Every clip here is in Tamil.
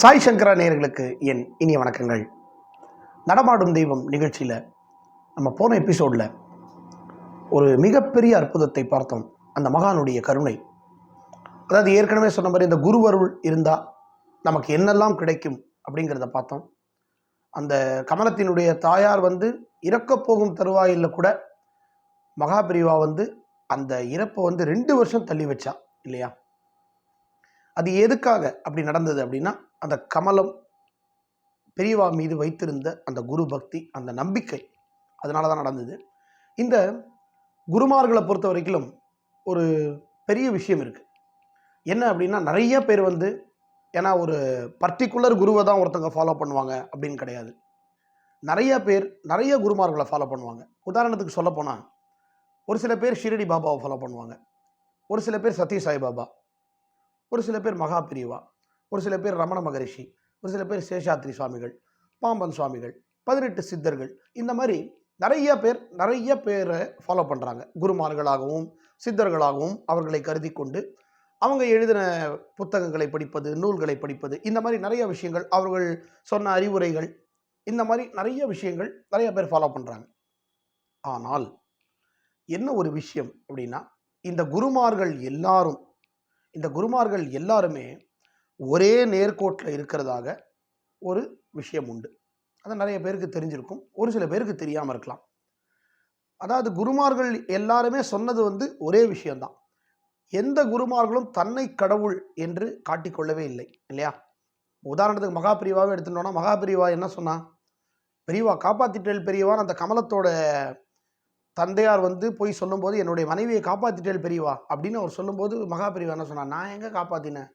சாய் சங்கரா நேர்களுக்கு என் இனிய வணக்கங்கள். நடமாடும் தெய்வம் நிகழ்ச்சியில் நம்ம போன எபிசோடில் ஒரு மிகப்பெரிய அற்புதத்தை பார்த்தோம். அந்த மகானுடைய கருணை. அதாவது ஏற்கனவே சொன்ன மாதிரி இந்த குருவருள் இருந்தால் நமக்கு என்னெல்லாம் கிடைக்கும் அப்படிங்கிறத பார்த்தோம். அந்த கமலத்தினுடைய தாயார் வந்து இறக்கப்போகும் தருவாயில் கூட மகாபிரிவா வந்து அந்த இறப்பை வந்து ரெண்டு வருஷம் தள்ளி வச்சா இல்லையா? அது எதுக்காக அப்படி நடந்தது அப்படின்னா அந்த கமலம் பெரியவா மீது வைத்திருந்த அந்த குரு பக்தி அந்த நம்பிக்கை அதனால தான் நடந்தது. இந்த குருமார்களை பொறுத்த வரைக்கும் ஒரு பெரிய விஷயம் இருக்குது என்ன அப்படின்னா நிறைய பேர் வந்து ஏன்னா ஒரு பர்டிகுலர் குருவை தான் ஒருத்தங்க ஃபாலோ பண்ணுவாங்க அப்படின்னு கிடையாது. நிறைய பேர் நிறைய குருமார்களை ஃபாலோ பண்ணுவாங்க. உதாரணத்துக்கு சொல்லப்போனால் ஒரு சில பேர் ஷிரடி பாபாவை ஃபாலோ பண்ணுவாங்க. ஒரு சில பேர் சத்ய சாய் பாபா. ஒரு சில பேர் மகா பிரிவா ஒரு சில பேர் ரமண மகரிஷி ஒரு சில பேர் சேஷாத்ரி சுவாமிகள் பாம்பன் சுவாமிகள் பதினெட்டு சித்தர்கள் இந்த மாதிரி நிறைய பேர் நிறைய பேரை ஃபாலோ பண்ணுறாங்க குருமார்களாகவும் சித்தர்களாகவும் அவர்களை கருதி கொண்டு அவங்க எழுதின புத்தகங்களை படிப்பது நூல்களை படிப்பது இந்த மாதிரி நிறைய விஷயங்கள் அவர்கள் சொன்ன அறிவுரைகள் இந்த மாதிரி நிறைய விஷயங்கள் நிறைய பேர் ஃபாலோ பண்ணுறாங்க ஆனால் என்ன ஒரு விஷயம் அப்படின்னா இந்த குருமார்கள் எல்லாரும் இந்த குருமார்கள் எல்லாருமே ஒரே நேர்கோட்டில் இருக்கிறதாக ஒரு விஷயம் உண்டு. அது நிறைய பேருக்கு தெரிஞ்சிருக்கும். ஒரு சில பேருக்கு தெரியாமல் இருக்கலாம். அதாவது குருமார்கள் எல்லாருமே சொன்னது வந்து ஒரே விஷயம்தான். எந்த குருமார்களும் தன்னை கடவுள் என்று காட்டிக்கொள்ளவே இல்லை இல்லையா? உதாரணத்துக்கு மகாபிரிவாவே எடுத்துட்டோம்னா மகாபிரிவா என்ன சொன்னா பெரியவா காப்பாத்திட்டேல் பெரியவான் அந்த கமலத்தோட தந்தையார் வந்து போய் சொல்லும்போது என்னுடைய மனைவியை காப்பாத்திட்டேல் பெரியவா? அப்படின்னு அவர் சொல்லும்போது மகாபிரிவா என்ன சொன்னா நான் எங்கே காப்பாத்தினேன்?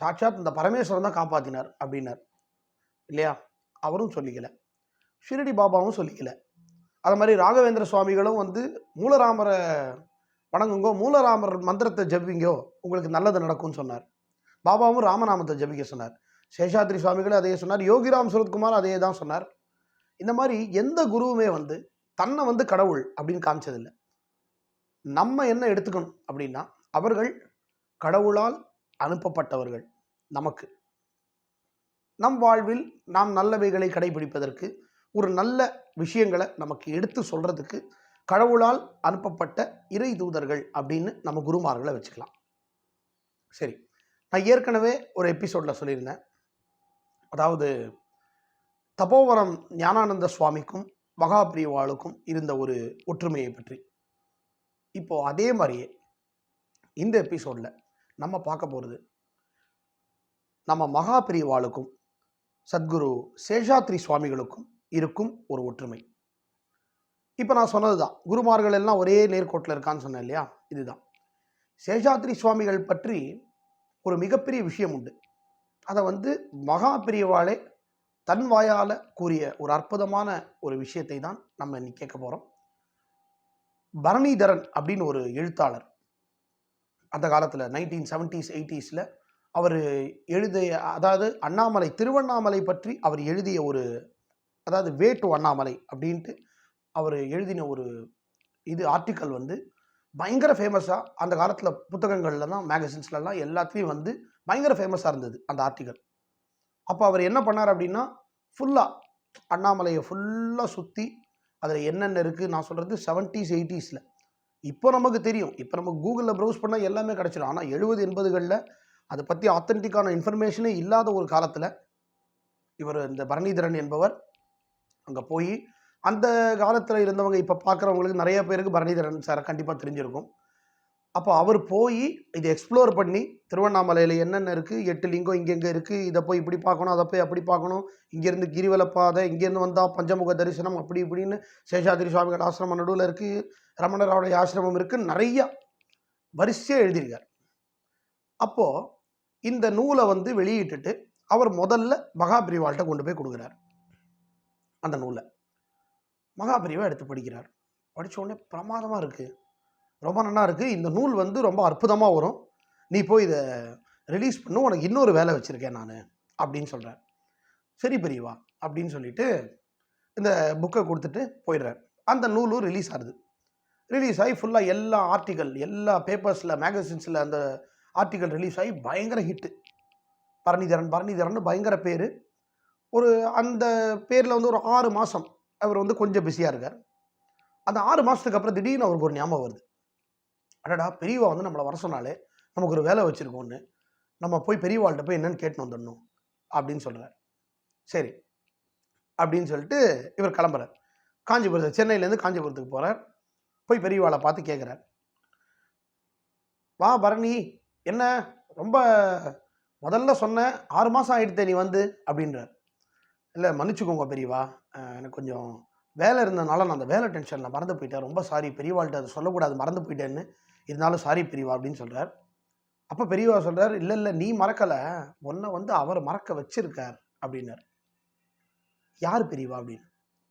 சாட்சாத் இந்த பரமேஸ்வரன் தான் காப்பாற்றினார் அப்படின்னார். இல்லையா? அவரும் சொல்லிக்கல. ஷிரடி பாபாவும் சொல்லிக்கல. அது மாதிரி ராகவேந்திர சுவாமிகளும் வந்து மூலராமரை வணங்குங்கோ மூலராமர் மந்திரத்தை ஜபிங்கோ உங்களுக்கு நல்லது நடக்கும்னு சொன்னார். பாபாவும் ராமநாமத்தை ஜபிக்க சொன்னார். சேஷாத்ரி சுவாமிகளும் அதே சொன்னார். யோகிராம் சுரத்குமார் அதே தான் சொன்னார். இந்த மாதிரி எந்த குருவுமே வந்து தன்னை வந்து கடவுள் அப்படின்னு காமிச்சதில்லை. நம்ம என்ன எடுத்துக்கணும் அப்படின்னா அவர்கள் கடவுளால் அனுப்பப்பட்டவர்கள் நமக்கு. நம் வாழ்வில் நாம் நல்லவைகளை கடைபிடிப்பதற்கு ஒரு நல்ல விஷயங்களை நமக்கு எடுத்து சொல்றதுக்கு கடவுளால் அனுப்பப்பட்ட இறை தூதர்கள் அப்படின்னு நம்ம குருமார்களை வச்சுக்கலாம். சரி நான் ஏற்கனவே ஒரு எபிசோடில் சொல்லியிருந்தேன். அதாவது தபோவரம் ஞானானந்த சுவாமிக்கும் மகாபிரிவாளுக்கும் இருந்த ஒரு ஒற்றுமையை பற்றி. இப்போது அதே மாதிரியே இந்த எபிசோடில் நம்ம பார்க்க போகிறது நம்ம மகாபிரிவாளுக்கும் சத்குரு சேஷாத்ரி சுவாமிகளுக்கும் இருக்கும் ஒரு ஒற்றுமை. இப்போ நான் சொன்னது தான் குருமார்கள் எல்லாம் ஒரே நேர்கோட்டில் இருக்கான்னு சொன்னேன் இல்லையா? இதுதான். சேஷாத்ரி சுவாமிகள் பற்றி ஒரு மிகப்பெரிய விஷயம் உண்டு. அதை வந்து மகா பிரிவாளே தன் வாயால் கூறிய ஒரு அற்புதமான ஒரு விஷயத்தை தான் நம்ம இன்னைக்கு கேட்க போகிறோம் பரணிதரன் அப்படின்னு ஒரு எழுத்தாளர் அந்த காலத்தில் நைன்டீன் செவன்டீஸ் எயிட்டிஸில் அவர் எழுதிய அதாவது அண்ணாமலை திருவண்ணாமலை பற்றி அவர் எழுதிய ஒரு அதாவது வே டு அண்ணாமலை அப்படின்ட்டு அவர் எழுதின ஒரு இது ஆர்டிக்கல் வந்து பயங்கர ஃபேமஸாக அந்த காலத்தில் புத்தகங்கள்ல தான் மேகசின்ஸ்லலாம் எல்லாத்துலேயும் வந்து பயங்கர ஃபேமஸாக இருந்தது அந்த ஆர்டிக்கல் அப்போ அவர் என்ன பண்ணார் அப்படின்னா ஃபுல்லாக அண்ணாமலையை ஃபுல்லாக சுற்றி அதில் என்னென்ன இருக்குது நான் சொல்கிறது செவன்ட்டீஸ் எயிட்டிஸில் இப்போ நமக்கு தெரியும். இப்போ நம்ம கூகுளில் ப்ரௌஸ் பண்ணால் எல்லாமே கிடச்சிடும் ஆனால் எழுபது எண்பதுகளில் அதை பற்றி ஆத்தென்டிக்கான இன்ஃபர்மேஷனே இல்லாத ஒரு காலத்தில் இவர் இந்த பரணிதரன் என்பவர் அங்கே போய் அந்த காலத்தில் இருந்தவங்க இப்போ பார்க்குறவங்களுக்கு நிறைய பேருக்கு பரணிதரன் சாரை கண்டிப்பாக தெரிஞ்சிருக்கும். அப்போ அவர் போய் இதை எக்ஸ்ப்ளோர் பண்ணி திருவண்ணாமலையில் என்னென்ன இருக்குது எட்டு லிங்கம் இங்கெங்கே இருக்குது இதை போய் இப்படி பார்க்கணும் அதை போய் அப்படி பார்க்கணும் இங்கேருந்து கிரிவல பாதை இங்கேருந்து வந்தால் பஞ்சமுக தரிசனம் அப்படி இப்படின்னு சேஷாதிரி சுவாமிகள் ஆசிரமம் நடுவில் இருக்குது ரமணராவுடைய ஆசிரமம் இருக்குது நிறையா வரிசையாக எழுதியிருக்கார். அப்போது இந்த நூலை வந்து வெளியிட்டுட்டு அவர் முதல்ல மகாபிரிவாள்கிட்ட கொண்டு போய் கொடுக்குறார். அந்த நூலை. மகாபிரிவை எடுத்து படிக்கிறார். படிச்ச உடனே பிரமாதமாக இருக்குது ரொம்ப நல்லா இருக்குது இந்த நூல் வந்து ரொம்ப அற்புதமாக வரும். நீ போய் இதை ரிலீஸ் பண்ணு. உனக்கு இன்னொரு வேலை வச்சுருக்கேன் நான் அப்படின்னு சொல்கிறார் சரி பெரியவா அப்படின்னு சொல்லிட்டு இந்த புக்கை கொடுத்துட்டு போயிடுறார். அந்த நூலும் ரிலீஸ் ஆகுது. ரிலீஸ் ஆகி ஃபுல்லாக எல்லா ஆர்டிக்கல் எல்லா பேப்பர்ஸில் மேகசின்ஸில் அந்த ஆர்டிக்கல் ரிலீஸ் ஆகி பயங்கர ஹிட்டு பரணிதரன் பரணிதரன் பயங்கர பேர். ஒரு அந்த பேரில் வந்து ஒரு ஆறு மாதம் அவர் வந்து கொஞ்சம் பிஸியாக இருக்கார். அந்த ஆறு மாதத்துக்கு அப்புறம் திடீர்னு அவருக்கு ஒரு ஞாபகம் வருது. அடடா பெரியவா வந்து நம்மளை வர சொன்னாலே நமக்கு ஒரு வேலை வச்சுருக்கோன்னு நம்ம போய் பெரியவாள்கிட்ட போய் என்னென்னு கேட்டு வந்துடணும். அப்படின்னு சொல்கிறார் சரி. அப்படின்னு சொல்லிட்டு இவர் கிளம்புறார். காஞ்சிபுரத்து சென்னையிலேருந்து காஞ்சிபுரத்துக்கு போகிறார் போய் பெரியவாளை பார்த்து கேட்குறார் வா பரணி என்ன ரொம்ப முதல்ல சொன்னேன் ஆறு மாதம் ஆயிடுத்தே நீ வந்து அப்படின்றார். இல்லை மன்னிச்சுக்கோங்க பெரியவா. எனக்கு கொஞ்சம் வேலை இருந்ததுனால நான் அந்த வேலை டென்ஷனில் மறந்து போயிட்டேன். ரொம்ப சாரி பெரியவாள்கிட்ட அதை சொல்லக்கூடாது மறந்து போயிட்டேன்னு. இருந்தாலும் சாரி பெரியவா அப்படின்னு சொல்கிறார் அப்போ பெரியவா சொல்கிறார் இல்லை இல்லை நீ மறக்கலை. உன்னை வந்து அவர் மறக்க வச்சிருக்கார். அப்படின்னார். யார் பெரியவா அப்படின்னு?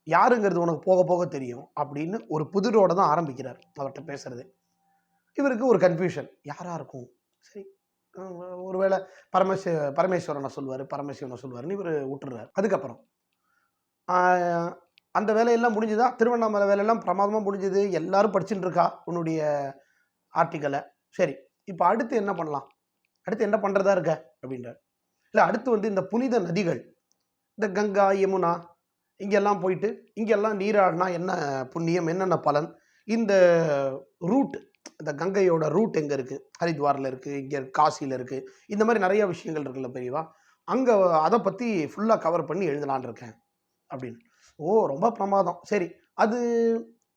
யாருங்கிறது உனக்கு போக போக தெரியும் அப்படின்னு ஒரு புதிரோட தான் ஆரம்பிக்கிறார் அவர்கிட்ட பேசுறது. இவருக்கு ஒரு கன்ஃபியூஷன் யாராக இருக்கும்? சரி ஒருவேளை பரமேஸ்வ பரமேஸ்வரனை சொல்லுவார் பரமேஸ்வரனை சொல்லுவார்னு இவர் விட்டுறாரு அதுக்கப்புறம் அந்த வேலையெல்லாம் முடிஞ்சுதா? திருவண்ணாமலை வேலையெல்லாம் பிரமாதமாக முடிஞ்சுது. எல்லாரும் படிச்சுட்டு இருக்கா உன்னுடைய ஆர்டிக்கலை. சரி இப்போ அடுத்து என்ன பண்ணலாம்? அடுத்து என்ன பண்ணுறதா இருக்க? அப்படின்றார். இல்லை அடுத்து வந்து இந்த புனித நதிகள் இந்த கங்கா யமுனா இங்கெல்லாம் போயிட்டு இங்கெல்லாம் நீராடினா என்ன புண்ணியம் என்னென்ன பலன்? இந்த ரூட் இந்த கங்கையோட ரூட் எங்கே இருக்குது ஹரித்வாரில் இருக்குது இங்கே காசியில் இருக்குது இந்த மாதிரி நிறைய விஷயங்கள் இருக்குல்ல பெரியவா? அங்கே அதை பற்றி ஃபுல்லாக கவர் பண்ணி எழுதலான்னு இருக்கேன் அப்படின்னு. ஓ ரொம்ப பிரமாதம். சரி அது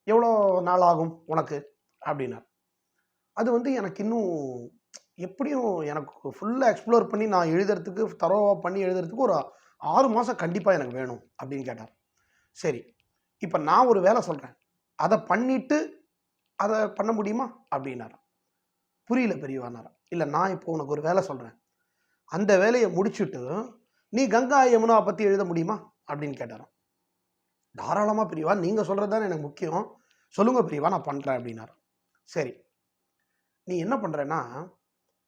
எவ்வளோ நாள் ஆகும் உனக்கு? அப்படின்னார் அது வந்து எனக்கு இன்னும் எப்படியும் எனக்கு ஃபுல்லாக எக்ஸ்ப்ளோர் பண்ணி நான் எழுதுறதுக்கு தரோவாக பண்ணி எழுதுறதுக்கு ஒரு ஆறு மாதம் கண்டிப்பாக எனக்கு வேணும் அப்படின்னு கேட்டார். சரி இப்போ நான் ஒரு வேலை சொல்கிறேன் அதை பண்ணிட்டு அதை பண்ண முடியுமா? அப்படின்னார். புரியல பெரியவானாரா. இல்லை நான் இப்போ உனக்கு ஒரு வேலை சொல்கிறேன் அந்த வேலையை முடிச்சுட்டு நீ கங்கா யமுனா பற்றி எழுத முடியுமா? அப்படின்னு கேட்டாராம் தாராளமாக பிரிவா நீங்கள் சொல்கிறது தானே எனக்கு முக்கியம். சொல்லுங்கள் பிரிவா நான் பண்ணுறேன் அப்படின்னாரு. சரி நீ என்ன பண்ணுறேன்னா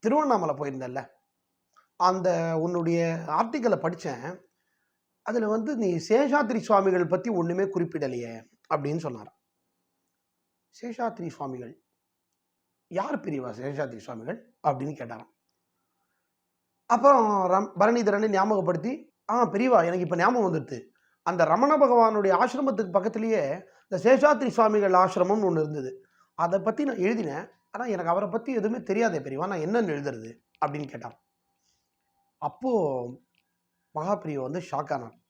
திருவண்ணாமலை போயிருந்தல்ல? அந்த உன்னுடைய ஆர்டிக்கலை படித்தேன் அதில் வந்து நீ சேஷாத்ரி சுவாமிகள் பற்றி ஒன்றுமே குறிப்பிடலையே அப்படின்னு சொன்னார் சேஷாத்ரி சுவாமிகள். யார் பிரிவா சேஷாத்ரி சுவாமிகள்? அப்படின்னு கேட்டாராம். அப்புறம் ரம் பரணிதரனை ஞாபகப்படுத்தி ஆ பெரியவா எனக்கு இப்போ ஞாபகம் வந்துடுது அந்த ரமண பகவானுடைய ஆசிரமத்துக்கு பக்கத்துலேயே இந்த சேஷாத்ரி சுவாமிகள் ஆசிரமம்னு ஒன்று இருந்தது. அதை பற்றி நான் எழுதினேன். ஆனால் எனக்கு அவரை பற்றி எதுவுமே தெரியாதே பெரியவா நான் என்னென்னு எழுதுறது? அப்படின்னு கேட்டான் அப்போது மகாபிரியோ வந்து ஷாக் ஆனான்.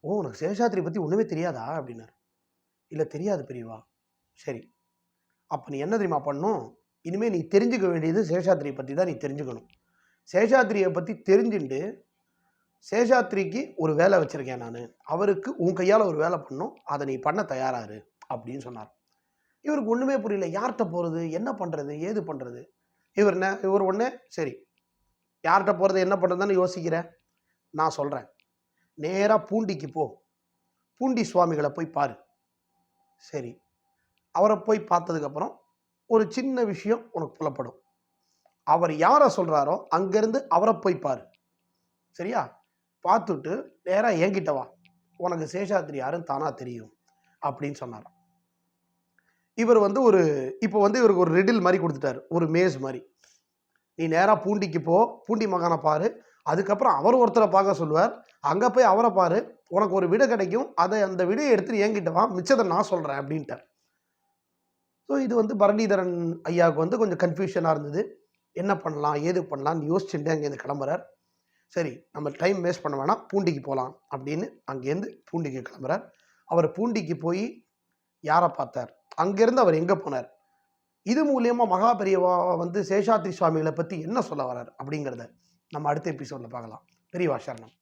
ஓ உனக்கு சேஷாத்ரி பற்றி ஒன்றுமே தெரியாதா? அப்படின்னாரு. இல்லை தெரியாது பிரிவா. சரி. அப்போ நீ என்ன தெரியுமா பண்ணும் இனிமேல் நீ தெரிஞ்சுக்க வேண்டியது சேஷாத்திரியை பற்றி தான் நீ தெரிஞ்சுக்கணும். சேஷாத்ரியை பற்றி தெரிஞ்சுட்டு சேஷாத்ரிக்கு ஒரு வேலை வச்சுருக்கேன் நான். அவருக்கு உன் கையால் ஒரு வேலை பண்ணும் அதை நீ பண்ண தயாராரு. அப்படின்னு சொன்னார். இவருக்கு ஒன்றுமே புரியல. யார்கிட்ட போகிறது என்ன பண்ணுறது ஏது பண்ணுறது இவர் என்ன? இவர் ஒன்று சரி. யார்கிட்ட போகிறது என்ன பண்ணுறதுன்னு யோசிக்கிறேன் நான் சொல்கிறேன் நேராக பூண்டிக்கு போ. பூண்டி சுவாமிகளை போய் பாரு. சரி. அவரை போய் பார்த்ததுக்கப்புறம் ஒரு சின்ன விஷயம் உனக்கு புலப்படும். அவர் யாரை சொல்கிறாரோ அங்கேருந்து அவரை போய் பாரு. சரியா? பார்த்துட்டு நேராக என்கிட்ட வா. உனக்கு சேஷாத்திரி யாருன்னு தானாக தெரியும் அப்படின்னு சொன்னாராம். இவர் வந்து ஒரு இப்போ வந்து இவருக்கு ஒரு ரெடில் மாதிரி கொடுத்துட்டாரு. ஒரு மேஸ் மாதிரி. நீ நேராக பூண்டிக்கு போ பூண்டி மகானை பாரு. அதுக்கப்புறம் அவர் ஒருத்தரை பார்க்க சொல்லுவார். அங்கே போய் அவரை பாரு. உனக்கு ஒரு விடை கிடைக்கும். அதை அந்த விடையை எடுத்துட்டு என்கிட்ட வா. மிச்சத்தை நான் சொல்கிறேன் அப்படின்ட்டார். ஸோ இது வந்து பரணிதரன் ஐயாவுக்கு வந்து கொஞ்சம் கன்ஃபியூஷனாக இருந்தது. என்ன பண்ணலாம்? ஏது பண்ணலாம்னு யோசிச்சுட்டு அங்கேருந்து கிளம்புறார். சரி நம்ம டைம் வேஸ்ட் பண்ண வேணாம். பூண்டிக்கு போகலாம் அப்படின்னு அங்கேருந்து பூண்டிக்கு கிளம்புறார். அவர் பூண்டிக்கு போய் யாரை பார்த்தார்? அங்கேருந்து அவர் எங்கே போனார்? இது மூலியமாக மகா பெரியவா வந்து சேஷாத்ரி சுவாமிகளை பற்றி என்ன சொல்ல வரார் அப்படிங்கிறத நம்ம அடுத்த எபிசோடில் பார்க்கலாம். பெரியவா சரணம்.